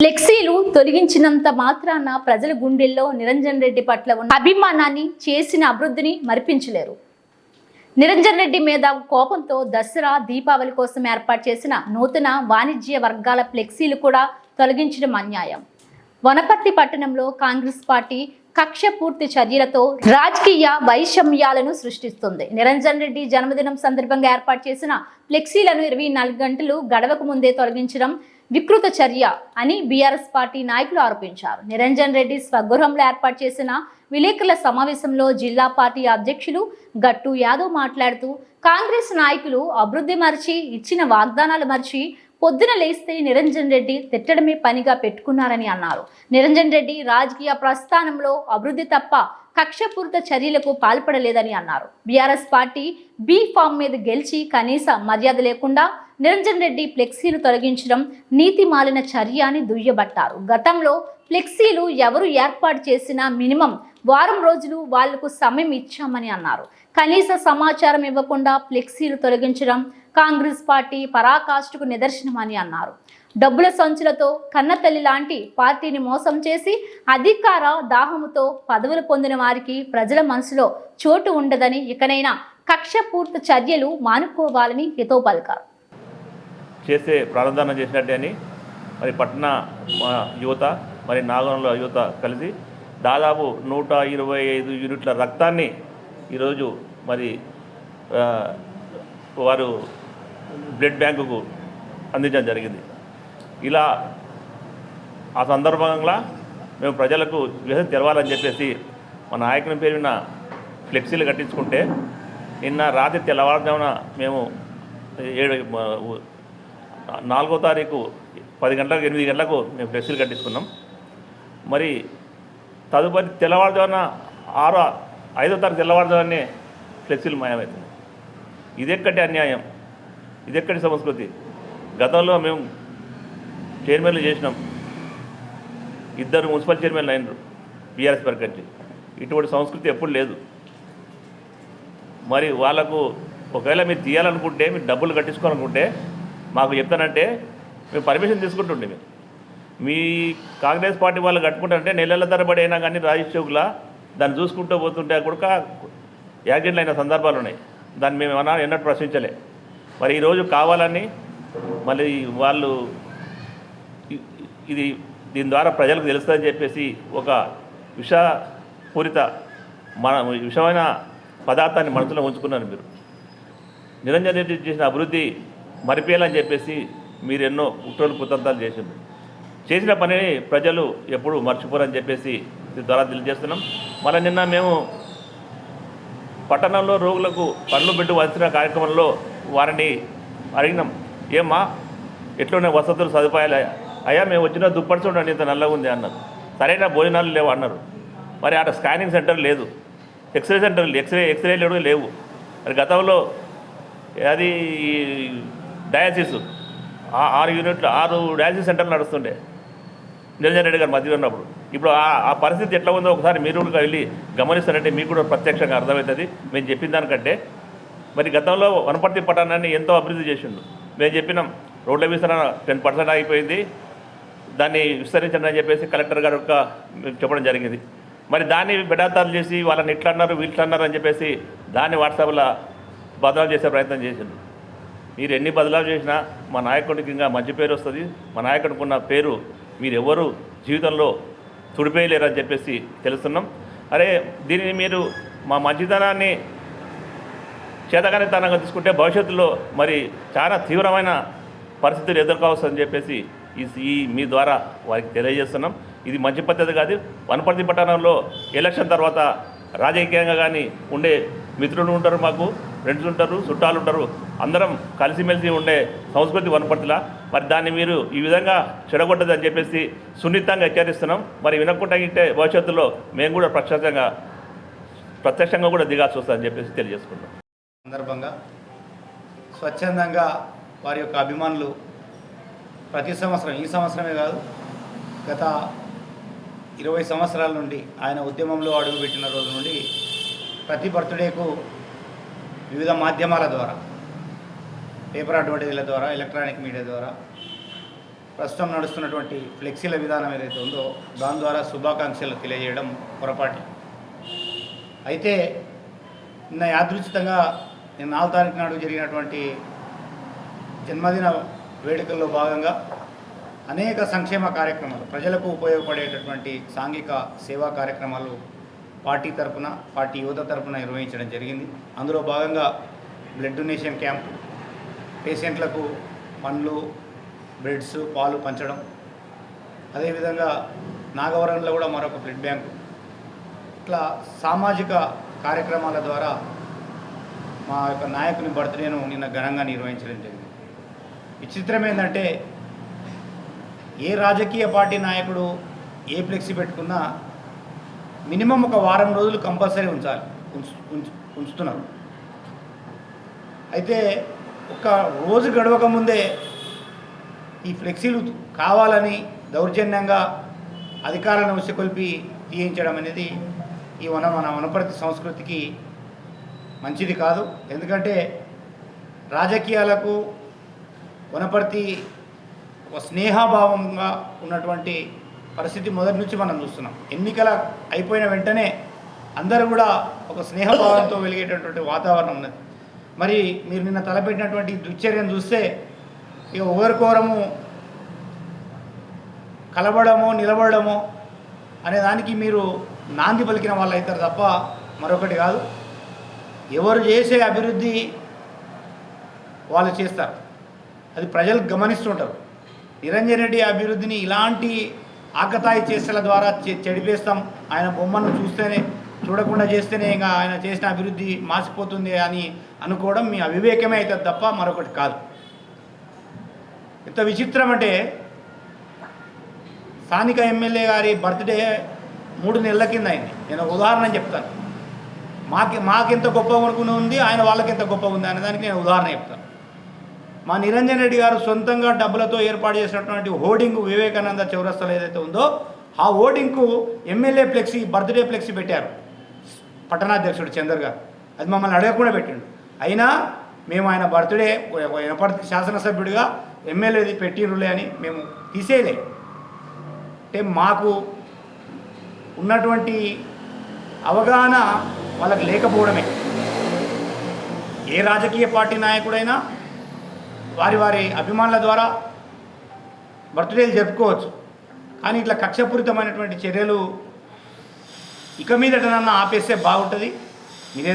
ఫ్లెక్సీలు తొలగించినంత మాత్రాన ప్రజల గుండెల్లో నిరంజన్ రెడ్డి పట్ల ఉన్న అభిమానాన్ని చేసిన అభివృద్ధిని మరిపించలేరు. నిరంజన్ రెడ్డి మీద కోపంతో దసరా దీపావళి కోసం ఏర్పాటు చేసిన నూతన వాణిజ్య వర్గాల ఫ్లెక్సీలు కూడా తొలగించడం అన్యాయం. వనపర్తి పట్టణంలో కాంగ్రెస్ పార్టీ కక్ష పూర్తి చర్యలతో రాజకీయ వైషమ్యాలను సృష్టిస్తుంది. నిరంజన్ రెడ్డి జన్మదినం సందర్భంగా ఏర్పాటు చేసిన ఫ్లెక్సీలను ఇరవై నాలుగు గంటలు గడవకు ముందే తొలగించడం వికృత చర్య అని బీఆర్ఎస్ పార్టీ నాయకులు ఆరోపించారు. నిరంజన్ రెడ్డి స్వగృహంలో ఏర్పాటు చేసిన విలేకరుల సమావేశంలో జిల్లా పార్టీ అధ్యక్షులు గట్టు యాదవ్ మాట్లాడుతూ కాంగ్రెస్ నాయకులు అభివృద్ధి మరిచి ఇచ్చిన వాగ్దానాలు మరిచి పొద్దున లేస్తే నిరంజన్ రెడ్డి తిట్టడమే పనిగా పెట్టుకున్నారని అన్నారు. నిరంజన్ రెడ్డి రాజకీయ ప్రస్థానంలో అభివృద్ధి తప్ప కక్షపూరిత చర్యలకు పాల్పడలేదని అన్నారు. బీఆర్ఎస్ పార్టీ బీ ఫామ్ మీద గెలిచి కనీస మర్యాద లేకుండా నిరంజన్ రెడ్డి ఫ్లెక్సీలు తొలగించడం నీతి మాలిన చర్య అని దుయ్యబట్టారు. గతంలో ఫ్లెక్సీలు ఎవరు ఏర్పాటు చేసినా మినిమం వారం రోజులు వాళ్ళకు సమయం ఇచ్చామని అన్నారు. కనీస సమాచారం ఇవ్వకుండా ఫ్లెక్సీలు తొలగించడం కాంగ్రెస్ పార్టీ పరాకాష్ఠకు నిదర్శనమని అన్నారు. డబ్బుల సంచులతో కన్నతల్లి లాంటి పార్టీని మోసం చేసి అధికార దాహముతో పదవులు పొందిన వారికి ప్రజల మనసులో చోటు ఉండదని ఇకనైనా కక్షపూర్త చర్యలు మానుకోవాలని హితో పలికారు. చేసే ప్రారంధానం చేసినట్టే అని మరి పట్టణ మా యువత మరి నాగరంలో యువత కలిసి దాదాపు నూట ఇరవై ఐదు యూనిట్ల రక్తాన్ని ఈరోజు మరి వారు బ్లడ్ బ్యాంకుకు అందించడం జరిగింది. ఇలా ఆ సందర్భంగా మేము ప్రజలకు వ్యవస్థ తెరవాలని చెప్పేసి మా నాయకుని పేరున ఫ్లెక్సీలు కట్టించుకుంటే నిన్న రాత్రి తెల్లవారుజామున మేము ఏడు నాలుగో తారీఖు పది గంటలకు ఎనిమిది గంటలకు మేము ఫ్లెక్సీలు కట్టించుకున్నాం. మరి తదుపరి తెల్లవారుజామున ఆరో ఐదో తారీఖు తెల్లవారుజామునే ఫ్లెక్సీలు మాయమవుతుంది ఇదెక్కటి అన్యాయం? ఇదెక్కటి సంస్కృతి? గతంలో మేము చైర్మన్లు చేసినాం. ఇద్దరు మున్సిపల్ చైర్మన్లు అయినరు బీఆర్ఎస్ పరికట్టి ఇటువంటి సంస్కృతి ఎప్పుడు లేదు. మరి వాళ్ళకు ఒకవేళ మీరు తీయాలనుకుంటే మీరు డబ్బులు కట్టించుకోవాలనుకుంటే మాకు చెప్తానంటే మేము పర్మిషన్ తీసుకుంటుండే మేము. మీ కాంగ్రెస్ పార్టీ వాళ్ళు కట్టుకుంటారంటే నెలల తరబడి అయినా కానీ రాజేష్ చౌక్లా దాన్ని చూసుకుంటూ పోతుంటే కూడా యాక్సిడెంట్లు అయిన సందర్భాలు ఉన్నాయి. దాన్ని మేము ఏమన్నా ఎన్నట్టు ప్రశ్నించలే. మరి ఈరోజు కావాలని మళ్ళీ వాళ్ళు ఇది దీని ద్వారా ప్రజలకు తెలుస్తుందని చెప్పేసి ఒక విషపూరిత మన విషమైన పదార్థాన్ని మనసులో ఉంచుకున్నారు మీరు. నిరంజన్ రెడ్డి చేసిన అభివృద్ధి మరిపేయాలని చెప్పేసి మీరు ఎన్నో కుట్రలు కుతంత్రాలు చేసింది చేసిన పనిని ప్రజలు ఎప్పుడు మర్చిపోరని చెప్పేసి ద్వారా తెలియజేస్తున్నాం. మళ్ళీ నిన్న మేము పట్టణంలో రోగులకు పనులు బిడ్డు వంచిన కార్యక్రమంలో వారిని అడిగినాం. ఏమ్మా ఎట్లున్న వసతులు సదుపాయాలు అయ్యా? మేము వచ్చిన దుప్పటి చూడండి ఇంత నల్లగా ఉంది అన్నారు. సరైన భోజనాలు లేవు అన్నారు. మరి ఆడ స్కానింగ్ సెంటర్ లేదు. ఎక్స్రే సెంటర్ ఎక్స్రే ఎక్స్రేలు లేవు. మరి గతంలో అది డయాసిస్ ఆ- ఆరు యూనిట్లు ఆరు డయాసిస్ సెంటర్లు నడుస్తుండే. నిరంజన్ రెడ్డి గారు మధ్యలో ఉన్నప్పుడు. ఇప్పుడు ఆ ఆ పరిస్థితి ఎట్లా ఉందో ఒకసారి మీరు కూడా వెళ్ళి గమనిస్తారంటే మీకు కూడా ప్రత్యక్షంగా అర్థమవుతుంది. మేము చెప్పిన దానికంటే. మరి గతంలో వనపర్తి పట్టణాన్ని ఎంతో అభివృద్ధి చేసిండు. మేము చెప్పినాం రోడ్ల విస్తరణ టెన్ పర్సెంట్ అయిపోయింది దాన్ని విస్తరించండి అని చెప్పేసి కలెక్టర్ గారు యొక్క చెప్పడం జరిగింది. మరి దాన్ని బిడాతాలు చేసి వాళ్ళని ఇట్లా అన్నారు వీళ్ళు అన్నారు అని చెప్పేసి దాన్ని వాట్సాప్లో బదనాలు చేసే ప్రయత్నం చేసిండు. మీరు ఎన్ని బదలాలు చేసినా మా నాయకుడికి ఇంకా మంచి పేరు వస్తుంది. మా నాయకుడికి ఉన్న పేరు మీరు ఎవరు జీవితంలో తుడిపేయలేరని చెప్పేసి తెలుస్తున్నాం. అరే దీనిని మీరు మా మంచితనాన్ని చేతగానితనంగా తీసుకుంటే భవిష్యత్తులో మరి చాలా తీవ్రమైన పరిస్థితులు ఎదుర్కోవచ్చని చెప్పేసి ఈ ఈ మీ ద్వారా వారికి తెలియజేస్తున్నాం. ఇది మంచి పద్ధతి కాదు. వనపర్తి పట్టణంలో ఎలక్షన్ తర్వాత రాజకీయంగా కానీ ఉండే మిత్రులు ఉంటారు మాకు. ఫ్రెండ్స్ ఉంటారు చుట్టాలు ఉంటారు అందరం కలిసిమెలిసి ఉండే సంస్కృతి వనపర్తిలా. మరి దాన్ని మీరు ఈ విధంగా చెడగొట్టదని చెప్పేసి సున్నితంగా హెచ్చరిస్తున్నాం. మరి వినకుండా ఇంటే భవిష్యత్తులో మేము కూడా ప్రత్యక్షంగా ప్రత్యక్షంగా కూడా దిగాల్సి వస్తుందని చెప్పేసి తెలియజేసుకుంటాం సందర్భంగా స్వచ్ఛందంగా వారి యొక్క అభిమానులు ప్రతి సంవత్సరం ఈ సంవత్సరమే కాదు గత ఇరవై సంవత్సరాల నుండి ఆయన ఉద్యమంలో అడుగుపెట్టిన రోజు నుండి ప్రతి బర్త్డేకు వివిధ మాధ్యమాల ద్వారా పేపర్ అడ్వర్టైజ్ల ద్వారా ఎలక్ట్రానిక్ మీడియా ద్వారా ప్రస్తుతం నడుస్తున్నటువంటి ఫ్లెక్సీల విధానం ఏదైతే ఉందో దాని ద్వారా శుభాకాంక్షలు తెలియజేయడం పొరపాటి. అయితే నిన్న యాదృచితంగా నిన్న నాలుగు తారీఖు నాడు జరిగినటువంటి జన్మదిన వేడుకల్లో భాగంగా అనేక సంక్షేమ కార్యక్రమాలు ప్రజలకు ఉపయోగపడేటటువంటి సాంఘిక సేవా కార్యక్రమాలు పార్టీ తరపున పార్టీ యువత తరపున నిర్వహించడం జరిగింది. అందులో భాగంగా బ్లడ్ డొనేషన్ క్యాంప్ పేషెంట్లకు పండ్లు బ్రెడ్స్ పాలు పంచడం. అదేవిధంగా నాగవరంలో కూడా మరొక బ్లడ్ బ్యాంకు ఇట్లా సామాజిక కార్యక్రమాల ద్వారా మా యొక్క నాయకుని బర్త్డేను నిన్న ఘనంగా నిర్వహించడం జరిగింది. విచిత్రం ఏంటంటే ఏ రాజకీయ పార్టీ నాయకుడు ఏ ఫ్లెక్సీ పెట్టుకున్నా మినిమం ఒక వారం రోజులు కంపల్సరీ ఉంచాలి. ఉంచుతున్నారు. అయితే ఒక రోజు గడవక ముందే ఈ ఫ్లెక్సీలు కావాలని దౌర్జన్యంగా అధికారాలను ఉసికొల్పి తీయించడం అనేది ఈ వన మన వనపర్తి సంస్కృతికి మంచిది కాదు. ఎందుకంటే రాజకీయాలకు వనపర్తి ఒక స్నేహభావంగా ఉన్నటువంటి పరిస్థితి మొదటి నుంచి మనం చూస్తున్నాం. ఎన్నికల అయిపోయిన వెంటనే అందరూ కూడా ఒక స్నేహభావంతో వెలిగేటటువంటి వాతావరణం ఉన్నది. మరి మీరు నిన్న తలపెట్టినటువంటి దుశ్చర్యను చూస్తే ఇక ఒకరికొరము కలవడమో నిలబడమో అనే దానికి మీరు నాంది పలికిన వాళ్ళు అవుతారు తప్ప మరొకటి కాదు. ఎవరు చేసే అభివృద్ధి వాళ్ళు చేస్తారు. అది ప్రజలు గమనిస్తుంటారు. నిరంజన్ రెడ్డి అభివృద్ధిని ఇలాంటి ఆకతాయి చేష్టల ద్వారా చె- చెడిపేస్తాం. ఆయన బొమ్మను చూస్తేనే చూడకుండా చేస్తేనే ఇంకా ఆయన చేసిన అభివృద్ధి మాసిపోతుంది అని అనుకోవడం మీ అవివేకమే అవుతుంది తప్ప మరొకటి కాదు. ఎంత విచిత్రం అంటే స్థానిక ఎమ్మెల్యే గారి బర్త్డే మూడు నెలల కింద అయింది. నేను ఉదాహరణ చెప్తాను. మాకి మాకెంత గొప్ప అనుకుని ఉంది ఆయన వాళ్ళకి ఎంత గొప్ప ఉంది అనే దానికి నేను ఉదాహరణ చెప్తాను. మా నిరంజన్ రెడ్డి గారు సొంతంగా డబ్బులతో ఏర్పాటు చేసినటువంటి హోర్డింగ్ వివేకానంద చౌరస్తలో ఏదైతే ఉందో ఆ హోర్డింగ్కు ఎమ్మెల్యే ఫ్లెక్సీ బర్త్డే ఫ్లెక్సీ పెట్టారు. పట్టణాధ్యక్షుడు చందర్ గారు. అది మమ్మల్ని అడగకుండా పెట్టిండు. అయినా మేము ఆయన బర్త్డే వినపర్తి శాసనసభ్యుడిగా ఎమ్మెల్యేది పెట్టిరులే అని మేము తీసేయలే. అంటే మాకు ఉన్నటువంటి అవగాహన వాళ్ళకి లేకపోవడమే. ఏ రాజకీయ పార్టీ నాయకుడైనా వారి వారి అభిమానుల ద్వారా బర్త్డేలు జరుపుకోవచ్చు. కానీ ఇట్లా కక్షపూరితమైనటువంటి చర్యలు ఇక మీదటనన్నా ఆపేస్తే బాగుంటుంది.